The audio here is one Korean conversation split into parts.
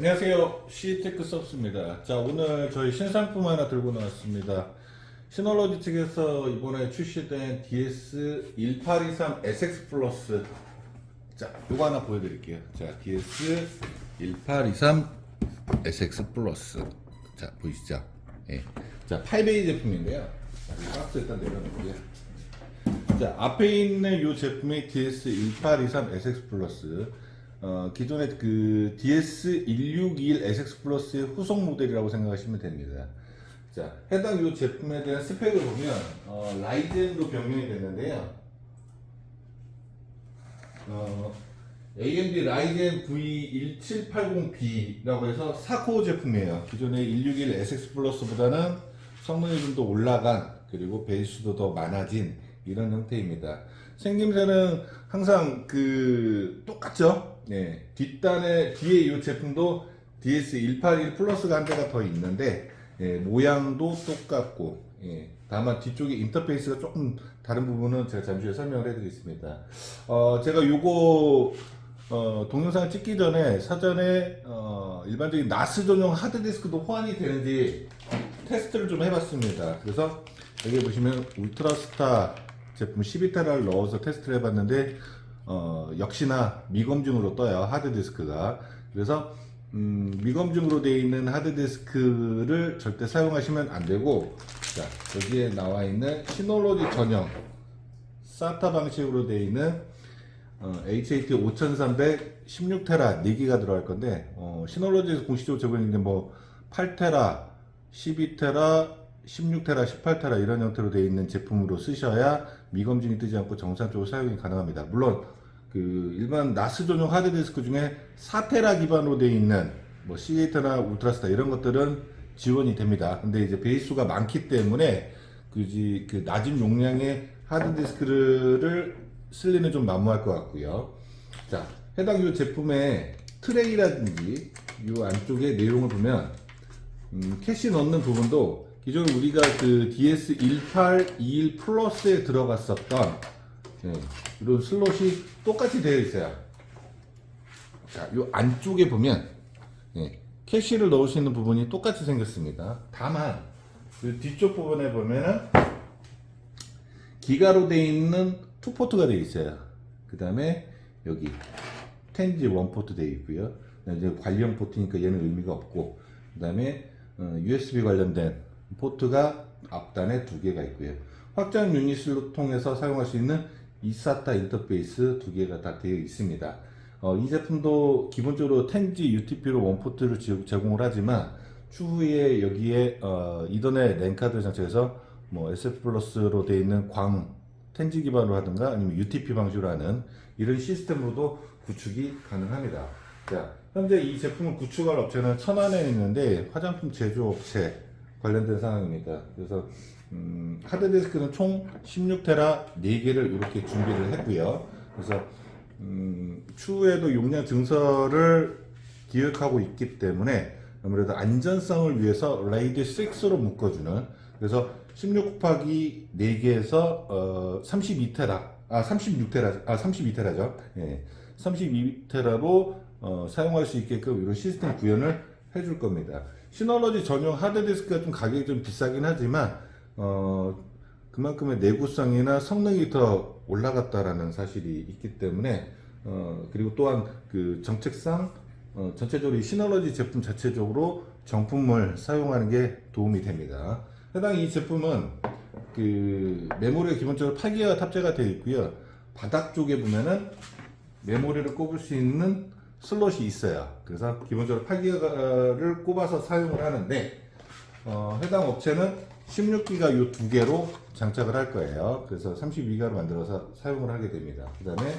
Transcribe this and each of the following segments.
안녕하세요. 시테크 서브스입니다. 자, 오늘 저희 신상품 하나 들고 나왔습니다. 시널로지 측에서 이번에 출시된 DS1823 SX 플러스. 자, 요거 하나 보여드릴게요. 자, DS1823 SX 플러스. 자, 보이시죠? 예. 자, 8베이 제품인데요. 자, 이 박스 일단 내려놓고요. 자, 앞에 있는 이 제품이 DS1823 SX 플러스. 어, 기존의 그 DS1621 SX 플러스의 후속 모델이라고 생각하시면 됩니다. 자, 해당 이 제품에 대한 스펙을 보면, 어, 라이젠도 변경이 됐는데요. 어, AMD 라이젠 V1780B라고 해서 4코어 제품이에요. 기존의 161 SX 플러스보다는 성능이 좀 더 올라간 그리고 베이스도 더 많아진 이런 형태입니다. 생김새는 항상 그 똑같죠. 네. 뒷단에 뒤에 이 제품도 DS181 플러스가 한 대가 더 있는데 예, 모양도 똑같고 예, 다만 뒤쪽에 인터페이스가 조금 다른 부분은 제가 잠시 후에 설명을 해드리겠습니다. 어, 제가 요거 어, 동영상 찍기 전에 사전에 어, 일반적인 나스 전용 하드디스크도 호환이 되는지 테스트를 좀 해봤습니다. 그래서 여기 보시면 울트라스타 제품 12테라를 넣어서 테스트를 해봤는데 어, 역시나 미검증으로 떠요 하드디스크가. 그래서 음, 미검증으로 되어 있는 하드디스크를 절대 사용하시면 안 되고 자 여기에 나와 있는 시놀로지 전용 SATA 방식으로 되어 있는 어, HAT 5300 16테라 4기가 들어갈 건데 어, 시놀로지에서 공식적으로 제공했는데 뭐 8테라 12테라 16테라 18테라 이런 형태로 되어 있는 제품으로 쓰셔야 미검증이 뜨지 않고 정상적으로 사용이 가능합니다 물론 그 일반 나스 전용 하드디스크 중에 4테라 기반으로 되어 있는 뭐 C8나 울트라스타 이런 것들은 지원이 됩니다 근데 이제 베이스가 많기 때문에 그지 그 낮은 용량의 하드디스크를 쓸 일은 좀 만무할 것 같고요. 자, 해당 이 제품의 트레이라든지 이 안쪽에 내용을 보면 음, 캐시 넣는 부분도 기존 우리가 그 DS1821 플러스에 들어갔었던 예, 이런 슬롯이 똑같이 되어 있어요. 자, 이 안쪽에 보면 예, 캐시를 넣을 수 있는 부분이 똑같이 생겼습니다. 다만 이 뒤쪽 부분에 보면은 기가로 되어 있는 투포트가 되어 있어요. 그 다음에 여기 텐지 원포트 되어 있고요. 이제 관련 포트니까 얘는 의미가 없고 그 다음에 USB 관련된 포트가 앞단에 두 개가 있고요. 확장 유닛을 통해서 사용할 수 있는 이사타 인터페이스 두 개가 다 되어 있습니다. 어, 이 제품도 기본적으로 텐지 UTP로 원포트를 지- 제공을 하지만 추후에 여기에 어, 이더넷 랜카드 장착해서 뭐 SF 플러스로 되어 있는 광 텐지 기반으로 하든가 아니면 UTP 방식으로 하는 이런 시스템으로도 구축이 가능합니다. 자, 현재 이 제품을 구축할 업체는 천안에 있는데 화장품 제조업체 관련된 상황입니다. 그래서 음, 하드디스크는 총 16테라 4개를 이렇게 준비를 했고요. 그래서 음, 추후에도 용량 증설을 기획하고 있기 때문에 아무래도 안전성을 위해서 레이드 6로 묶어주는 그래서 16 곱하기 4개에서 어, 32테라 아 36테라 아 32테라죠 예 32테라로 어, 사용할 수 있게끔 이런 시스템 구현을 해줄 겁니다 시널러지 전용 하드디스크가 좀 가격이 좀 비싸긴 하지만 어, 그만큼의 내구성이나 성능이 더 올라갔다라는 사실이 있기 때문에 어, 그리고 또한 그 정책상 어, 전체적으로 이 시널러지 제품 자체적으로 정품을 사용하는 게 도움이 됩니다. 해당 이 제품은 그 메모리가 기본적으로 8기가 탑재가 되어 있고요. 바닥 쪽에 보면은 메모리를 꼽을 수 있는 슬롯이 있어요. 그래서 기본적으로 8기가를 꼽아서 사용을 하는데 어, 해당 업체는 16기가 이 두 개로 장착을 할 거예요. 그래서 32기가로 만들어서 사용을 하게 됩니다. 그 다음에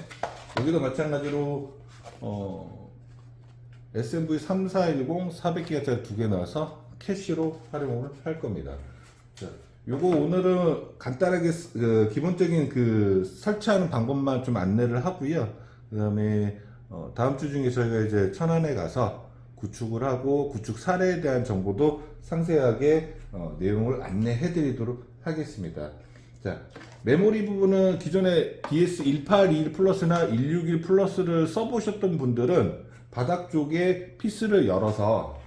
여기도 마찬가지로 어, SMV 3410 400기가짜리 두 개 넣어서 캐시로 활용을 할 겁니다. 자, 요거 오늘은 간단하게 스- 그 기본적인 그 설치하는 방법만 좀 안내를 하고요. 그 다음에 어, 다음 주 중에 저희가 이제 천안에 가서 구축을 하고 구축 사례에 대한 정보도 상세하게 어, 내용을 안내해 드리도록 하겠습니다. 자, 메모리 부분은 기존에 DS1821 플러스나 161 플러스를 써보셨던 분들은 바닥 쪽에 피스를 열어서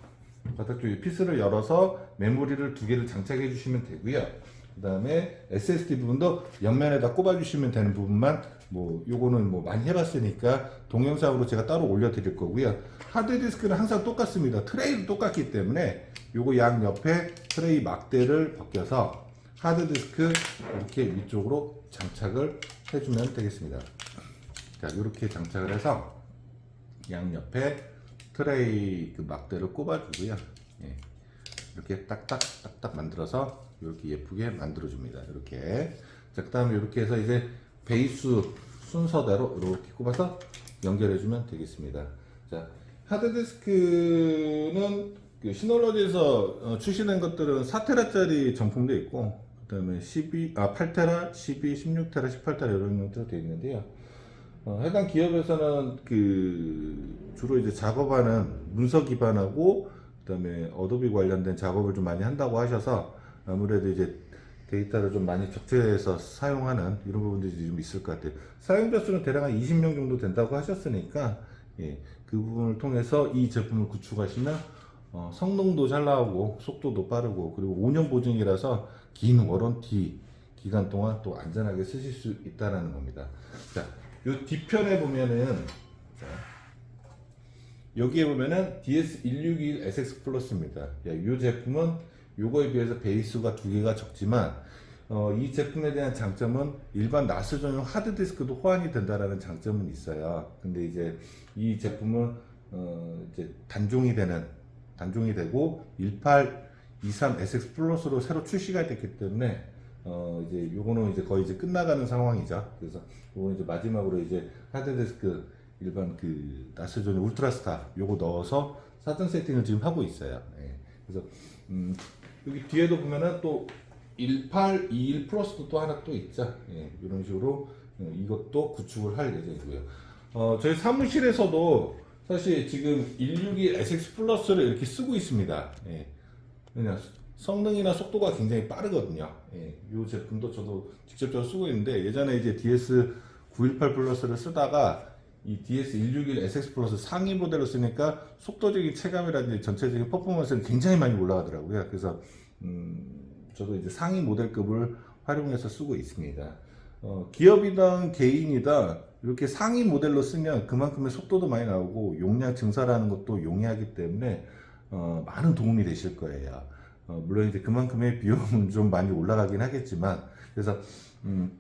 바닥 쪽에 피스를 열어서 메모리를 두 개를 장착해 주시면 되고요. 그 다음에 SSD 부분도 옆면에다 꼽아 주시면 되는 부분만 뭐 요거는 뭐 많이 해봤으니까 동영상으로 제가 따로 올려드릴 거고요. 하드디스크는 항상 똑같습니다. 트레이도 똑같기 때문에 요거 양 옆에 트레이 막대를 벗겨서 하드디스크 이렇게 위쪽으로 장착을 해주면 되겠습니다. 자, 이렇게 장착을 해서 양 옆에 트레이 그 막대를 꼽아주고요. 예. 이렇게 딱딱 딱딱 만들어서 이렇게 예쁘게 만들어 줍니다. 이렇게. 자, 그 다음에 이렇게 해서 이제 베이스 순서대로 이렇게 꼽아서 연결해 주면 되겠습니다. 자, 하드디스크는 그 시놀러지에서 어, 출시된 것들은 4테라짜리 정품도 있고, 그 다음에 12, 아 8테라, 12, 16테라, 18테라 이런 형태로 되어 있는데요. 어, 해당 기업에서는 그 주로 이제 작업하는 문서 기반하고 그다음에 어도비 관련된 작업을 좀 많이 한다고 하셔서 아무래도 이제 데이터를 좀 많이 적재해서 사용하는 이런 부분들이 좀 있을 것 같아요. 사용자 수는 대략 한 20명 정도 된다고 하셨으니까 예, 그 부분을 통해서 이 제품을 구축하시면 어, 성능도 잘 나오고 속도도 빠르고 그리고 5년 보증이라서 긴 워런티 기간 동안 또 안전하게 쓰실 수 있다라는 겁니다. 자, 요 뒤편에 보면은 자, 여기에 보면은 DS161 SX 플러스입니다. 이 제품은 요거에 비해서 베이스가 두 개가 적지만 어, 이 제품에 대한 장점은 일반 나스 전용 하드디스크도 호환이 된다라는 장점은 있어요. 근데 이제 이 제품은 어, 이제 단종이 되는 단종이 되고 18, 23 SX 플러스로 새로 출시가 됐기 때문에 어 이제 요거는 이제 거의 이제 끝나가는 상황이죠. 그래서 요거는 이제 마지막으로 이제 하드디스크 일반 그 나스존의 울트라스타 요거 넣어서 사전 세팅을 지금 하고 있어요. 예. 그래서 음 여기 뒤에도 보면은 또 18, 21 플러스도 또 하나 또 있죠. 예. 이런 식으로 어, 이것도 구축을 할 예정이고요. 어 저희 사무실에서도 사실 지금 161 SX 플러스를 이렇게 쓰고 있습니다. 예. 왜냐 성능이나 속도가 굉장히 빠르거든요. 예, 이 제품도 저도 직접적으로 쓰고 있는데 예전에 이제 DS 918 플러스를 쓰다가 이 DS 161 SX 플러스 상위 모델로 쓰니까 속도적인 체감이라든지 전체적인 퍼포먼스는 굉장히 많이 올라가더라고요. 그래서 음, 저도 이제 상위 모델급을 활용해서 쓰고 있습니다. 어, 기업이든 개인이든 이렇게 상위 모델로 쓰면 그만큼의 속도도 많이 나오고 용량 증설하는 것도 용이하기 때문에 어, 많은 도움이 되실 거예요. 어, 물론 이제 그만큼의 비용은 좀 많이 올라가긴 하겠지만 그래서 음,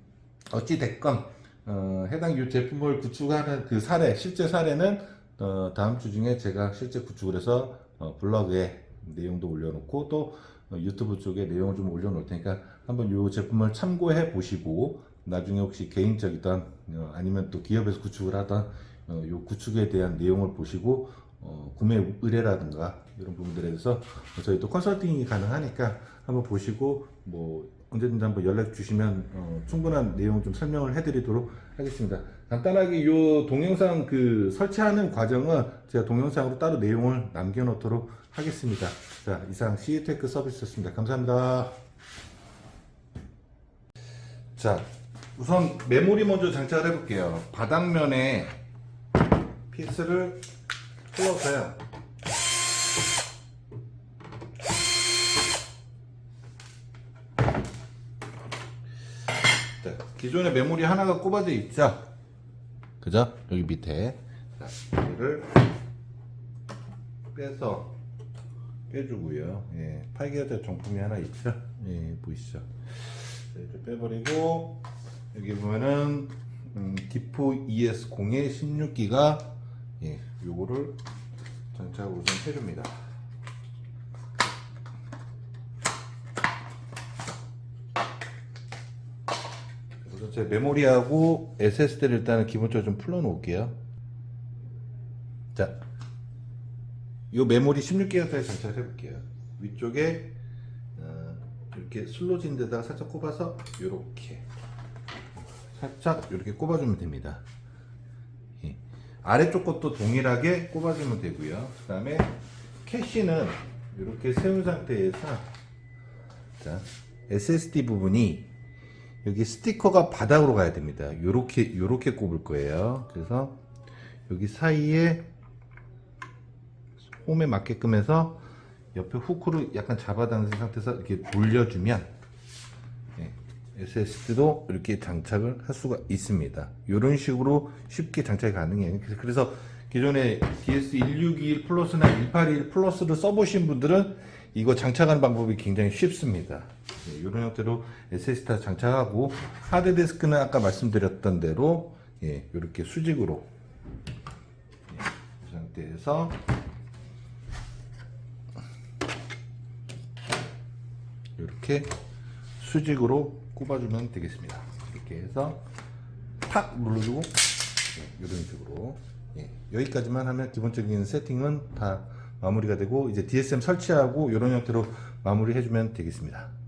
어찌 됐건 어, 해당 이 제품을 구축하는 그 사례 실제 사례는 어, 다음 주 중에 제가 실제 구축을 해서 어, 블로그에 내용도 올려놓고 또 어, 유튜브 쪽에 내용을 좀 올려놓을 테니까 한번 이 제품을 참고해 보시고 나중에 혹시 개인적이든 어, 아니면 또 기업에서 구축을 하던 어, 요 구축에 대한 내용을 보시고 어, 구매 의뢰라든가 이런 부분들에 대해서 저희 또 컨설팅이 가능하니까 한번 보시고 뭐 언제든지 한번 연락 주시면 어, 충분한 내용 좀 설명을 해드리도록 하겠습니다. 간단하게 이 동영상 그 설치하는 과정은 제가 동영상으로 따로 내용을 남겨놓도록 하겠습니다. 자 이상 시테크 서비스였습니다. 감사합니다. 자 우선 메모리 먼저 장착을 해볼게요. 바닥면에 피스를 풀어서요. 자, 기존에 메모리 하나가 꼽아져 있죠? 그죠? 여기 밑에. 자, 이거를 빼서 빼주고요. 예, 8기가짜리 정품이 하나 있죠? 예, 보이시죠? 자, 이렇게 빼버리고, 여기 보면은, 음, 디포 ES0에 16기가, 예, 요거를 장착을 우선 해줍니다. 우선 제 메모리하고 SSD를 일단은 기본적으로 좀 풀어 놓을게요. 자, 요 메모리 16기가짜리 장착을 해볼게요. 위쪽에 어, 이렇게 슬로진 데다가 살짝 꼽아서 요렇게 살짝 이렇게 꼽아주면 됩니다. 예. 아래쪽 것도 동일하게 꼽아주면 되고요. 그 다음에 캐시는 이렇게 세운 상태에서 자, SSD 부분이 여기 스티커가 바닥으로 가야 됩니다. 요렇게 요렇게 꼽을 거예요. 그래서 여기 사이에 홈에 맞게끔 해서 옆에 후크로 약간 잡아당긴 상태에서 이렇게 돌려주면 예, SSD도 이렇게 장착을 할 수가 있습니다. 이런 식으로 쉽게 장착이 가능해요. 그래서 기존에 DS1621 플러스나 1821 플러스를 써보신 분들은 이거 장착하는 방법이 굉장히 쉽습니다. 예, 이런 형태로 SSD 장착하고 하드 디스크는 아까 말씀드렸던 대로 예, 이렇게 수직으로 예, 이 상태에서 이렇게 수직으로 꼽아주면 되겠습니다. 이렇게 해서 탁 눌러주고 예, 이런 식으로 예, 여기까지만 하면 기본적인 세팅은 다 마무리가 되고 이제 DSM 설치하고 이런 형태로 마무리해주면 되겠습니다.